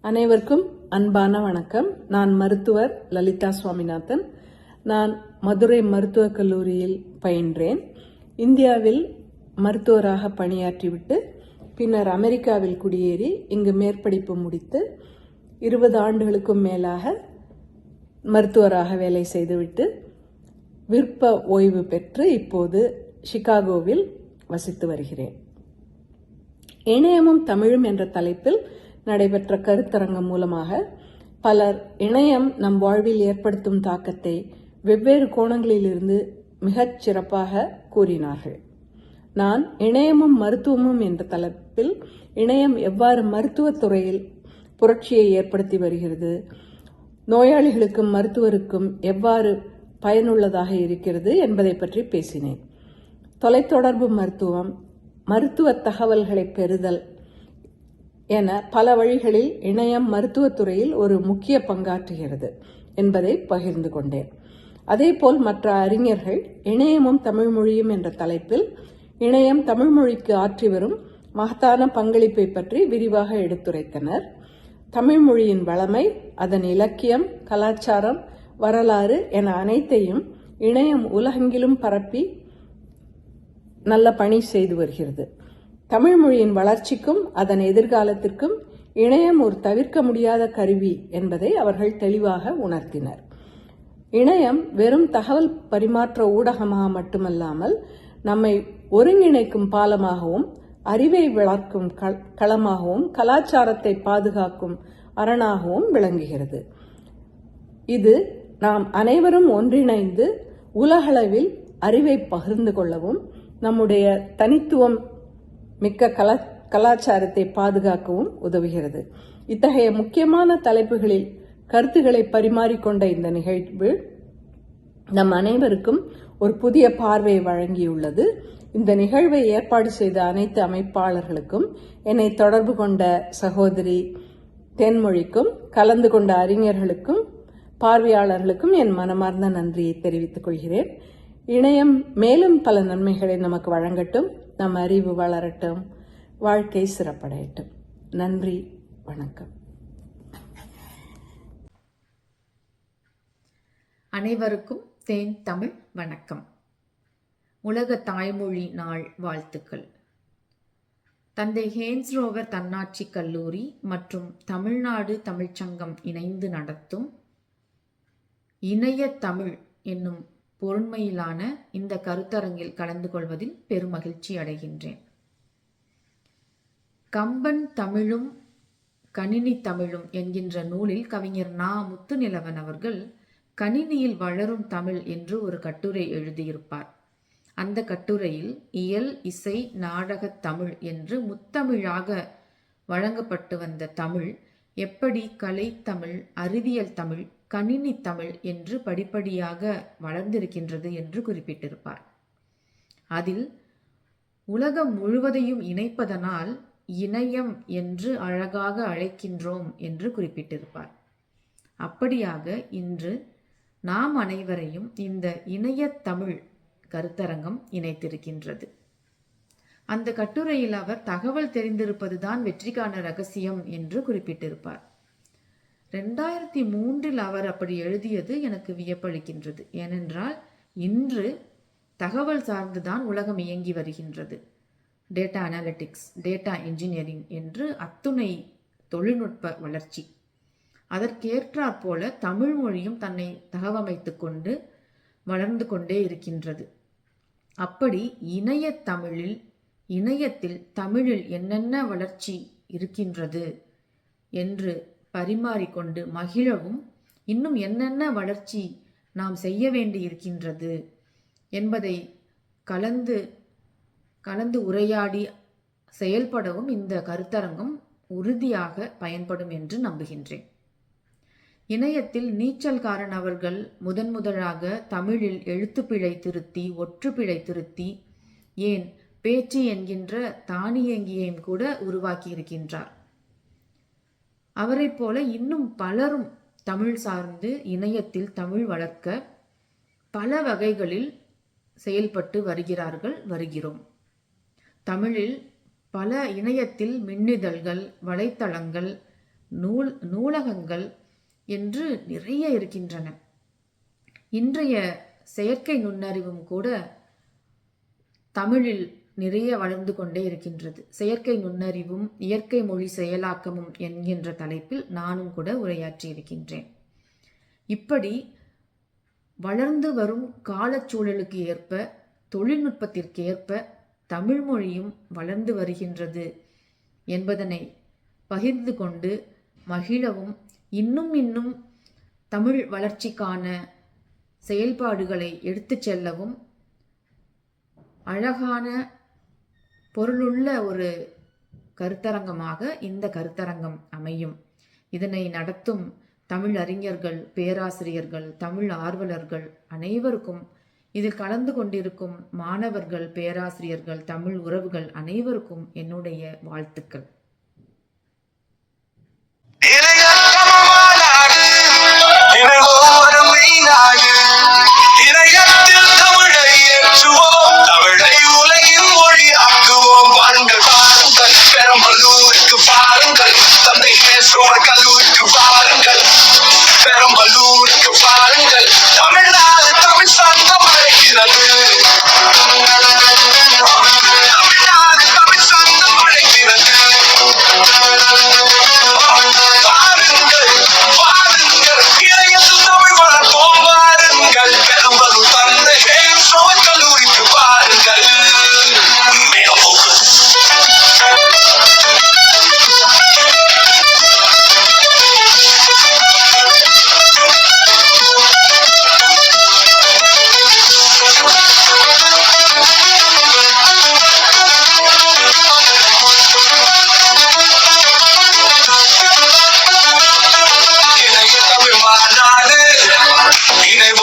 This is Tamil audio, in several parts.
அனைவருக்கும் அன்பான வணக்கம். நான் மருத்துவர் லலிதா சுவாமிநாதன். நான் மதுரை மருத்துவக் கல்லூரியில் பயின்றேன். இந்தியாவில் மருத்துவராக பணியாற்றிவிட்டு பின்னர் அமெரிக்காவில் குடியேறி இங்கு மேற்படிப்பு முடித்து இருபது ஆண்டுகளுக்கும் மேலாக மருத்துவராக வேலை செய்துவிட்டு விருப்ப ஓய்வு பெற்று இப்போது சிகாகோவில் வசித்து வருகிறேன். இணையமும் தமிழும் என்ற தலைப்பில் நடைபெற்ற கருத்தரங்கம் மூலமாக பலர் இணையம் நம் வாழ்வில் ஏற்படுத்தும் தாக்கத்தை வெவ்வேறு கோணங்களிலிருந்து மிகச் சிறப்பாக கூறினார்கள். நான் இணையமும் மருத்துவமும் என்ற தலைப்பில் இணையம் எவ்வாறு மருத்துவத் துறையில் புரட்சியை ஏற்படுத்தி வருகிறது நோயாளிகளுக்கும் மருத்துவருக்கும் எவ்வாறு பயனுள்ளதாக இருக்கிறது என்பதை பற்றி பேசினேன். தொலைத்தொடர்பு மருத்துவம் மருத்துவ தகவல்களை பெறுதல் என பல வழிகளில் இணையம் மருத்துவத்துறையில் ஒரு முக்கிய பங்காற்றுகிறது என்பதை பகிர்ந்து கொண்டேன். அதேபோல் மற்ற அறிஞர்கள் இணையமும் தமிழ் மொழியும் என்ற தலைப்பில் இணையம் தமிழ் மொழிக்கு ஆற்றி வரும் மகத்தான பங்களிப்பை பற்றி விரிவாக எடுத்துரைத்தனர். தமிழ் மொழியின் வளமை அதன் இலக்கியம் கலாச்சாரம் வரலாறு என அனைத்தையும் இணையம் உலகெங்கிலும் பரப்பி நல்ல பணி செய்து வருகிறது. தமிழ் மொழியின் வளர்ச்சிக்கும் அதன் எதிர்காலத்திற்கும் இணையம் ஒரு தவிர்க்க முடியாத கருவி என்பதை அவர்கள் தெளிவாக உணர்த்தினர். இணையம் வெறும் தகவல் பரிமாற்ற ஊடகமாக மட்டுமல்லாமல் நம்மை ஒருங்கிணைக்கும் பாலமாகவும் அறிவை வளர்க்கும் கள- களமாகவும் கலாச்சாரத்தை பாதுகாக்கும் அரணாகவும் விளங்குகிறது. இது நாம் அனைவரும் ஒன்றிணைந்து உலகளவில் அறிவை பகிர்ந்து கொள்ளவும் நம்முடைய தனித்துவம் மிக்க கலா கலாச்சாரத்தை பாதுகாக்கவும் உதவுகிறது. இத்தகைய முக்கியமான தலைப்புகளில் கருத்துக்களை பரிமாறிக்கொண்ட இந்த நிகழ்வு நம் அனைவருக்கும் ஒரு புதிய பார்வையை வழங்கியுள்ளது. இந்த நிகழ்வை ஏற்பாடு செய்த அனைத்து அமைப்பாளர்களுக்கும் என்னை தொடர்பு கொண்ட சகோதரி தென்மொழிக்கும் கலந்து கொண்ட அறிஞர்களுக்கும் பார்வையாளர்களுக்கும் என் மனமார்ந்த நன்றியை தெரிவித்துக் கொள்கிறேன். இணையம் மேலும் பல நன்மைகளை நமக்கு வழங்கட்டும். நம் அறிவு வளரட்டும். வாழ்க்கை சிறப்படையட்டும். நன்றி. வணக்கம். அனைவருக்கும் தேன் தமிழ் வணக்கம். உலக தாய்மொழி நாள் வாழ்த்துக்கள். தந்தை ஹேன்ஸ்ரோவர் தன்னாட்சி கல்லூரி மற்றும் தமிழ்நாடு தமிழ்ச்சங்கம் இணைந்து நடத்தும் இணைய தமிழ் என்னும் பொருண்மையிலான இந்த கருத்தரங்கில் கலந்து கொள்வதில் பெருமகிழ்ச்சி அடைகின்றேன். கம்பன் தமிழும் கணினி தமிழும் என்கின்ற நூலில் கவிஞர் நா. முத்துநிலவன் அவர்கள் கணினியில் வளரும் தமிழ் என்று ஒரு கட்டுரை எழுதியிருப்பார். அந்த கட்டுரையில் இயல் இசை நாடகத் தமிழ் என்று முத்தமிழாக வழங்கப்பட்டு வந்த தமிழ் எப்படி கலைத்தமிழ் அறிவியல் தமிழ் கணினி தமிழ் என்று படிப்படியாக வளர்ந்திருக்கின்றது என்று குறிப்பிட்டிருப்பார். அதில் உலகம் முழுவதையும் இணைப்பதனால் இணையம் என்று அழகாக அழைக்கின்றோம் என்று குறிப்பிட்டிருப்பார். அப்படியாக இன்று நாம் அனைவரையும் இந்த இணையத் தமிழ் கருத்தரங்கம் இணைத்திருக்கின்றது. அந்த கட்டுரையில் அவர் தகவல் தெரிந்திருப்பதுதான் வெற்றிக்கான ரகசியம் என்று குறிப்பிட்டிருப்பார். ரெண்டாயிரத்தி மூன்றில் அவர் அப்படி எழுதியது எனக்கு வியப்பளிக்கின்றது. ஏனென்றால் இன்று தகவல் சார்ந்துதான் உலகம் இயங்கி வருகின்றது. டேட்டா அனாலிட்டிக்ஸ் டேட்டா இன்ஜினியரிங் என்று அத்துணை தொழில்நுட்ப வளர்ச்சி. அதற்கேற்றாற் போல தமிழ் மொழியும் தன்னை தகவமைத்து கொண்டு வளர்ந்து கொண்டே இருக்கின்றது. அப்படி இணைய தமிழில் இணையத்தில் தமிழில் என்னென்ன வளர்ச்சி இருக்கின்றது என்று பரிமாறிக்கொண்டு மகிழவும் இன்னும் என்னென்ன வளர்ச்சி நாம் செய்ய வேண்டி இருக்கின்றது என்பதை கலந்து கலந்து உரையாடி செயல்படவும் இந்த கருத்தரங்கம் உறுதியாக பயன்படும் என்று நம்புகின்றேன். இணையத்தில் நீச்சல்காரன் அவர்கள் முதன் முதலாக தமிழில் எழுத்துப்பிழை திருத்தி ஒற்றுப்பிழை திருத்தி ஏன் பேச்சு என்கின்ற தானியங்கியையும் கூட உருவாக்கி அவரை அவரைப் போல இன்னும் பலரும் தமிழ் சார்ந்து இணையத்தில் தமிழ் வளர்க்க பல வகைகளில் செயல்பட்டு வருகிறார்கள் வருகிறோம். தமிழில் பல இணையத்தில் மின்னிதழ்கள் வலைத்தளங்கள் நூல் நூலகங்கள் என்று நிறைய இருக்கின்றன. இன்றைய செயற்கை நுண்ணறிவும் கூட தமிழில் நிறைய வளர்ந்து கொண்டே இருக்கின்றது. செயற்கை நுண்ணறிவும் இயற்கை மொழி செயலாக்கமும் என்கின்ற தலைப்பில் நானும் கூட உரையாற்றி இருக்கின்றேன். இப்படி வளர்ந்து வரும் காலச்சூழலுக்கு ஏற்ப தொழில்நுட்பத்திற்கு ஏற்ப தமிழ் மொழியும் வளர்ந்து வருகின்றது என்பதனை பகிர்ந்து கொண்டு மகிழவும் இன்னும் இன்னும் தமிழ் வளர்ச்சிக்கான செயல்பாடுகளை எடுத்துச் செல்லவும் அழகான பொருளுள்ள ஒரு கருத்தரங்கமாக இந்த கருத்தரங்கம் அமையும். இதனை நடத்தும் தமிழ் அறிஞர்கள் பேராசிரியர்கள் தமிழ் ஆர்வலர்கள் அனைவருக்கும் இதில் கலந்து கொண்டிருக்கும் மாணவர்கள் பேராசிரியர்கள் தமிழ் உறவுகள் அனைவருக்கும் என்னுடைய வாழ்த்துக்கள். United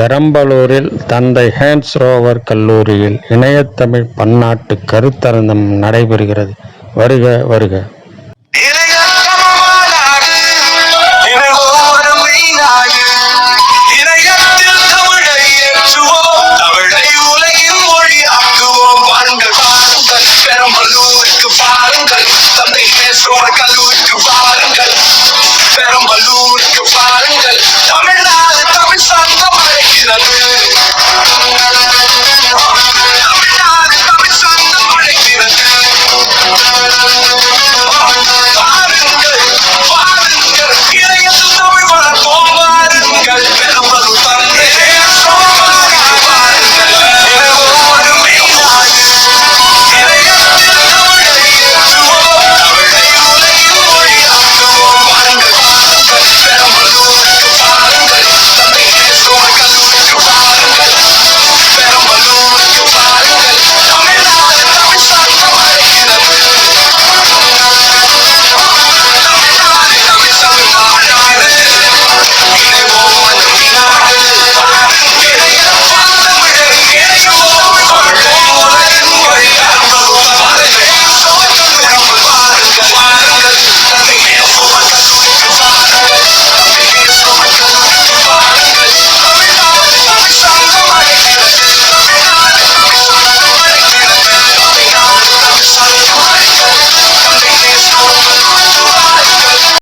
பெரம்பலூரில் தந்தை ஹேன்ஸ் ரோவர் கல்லூரியில் இணையத்தமிழ் பன்னாட்டு கருத்தரங்கம் நடைபெறுகிறது. வருக வருக. கல்லூரிக்கு பெரம்பலூருக்கு தமிழ்நாடு தமிழ் Thank you.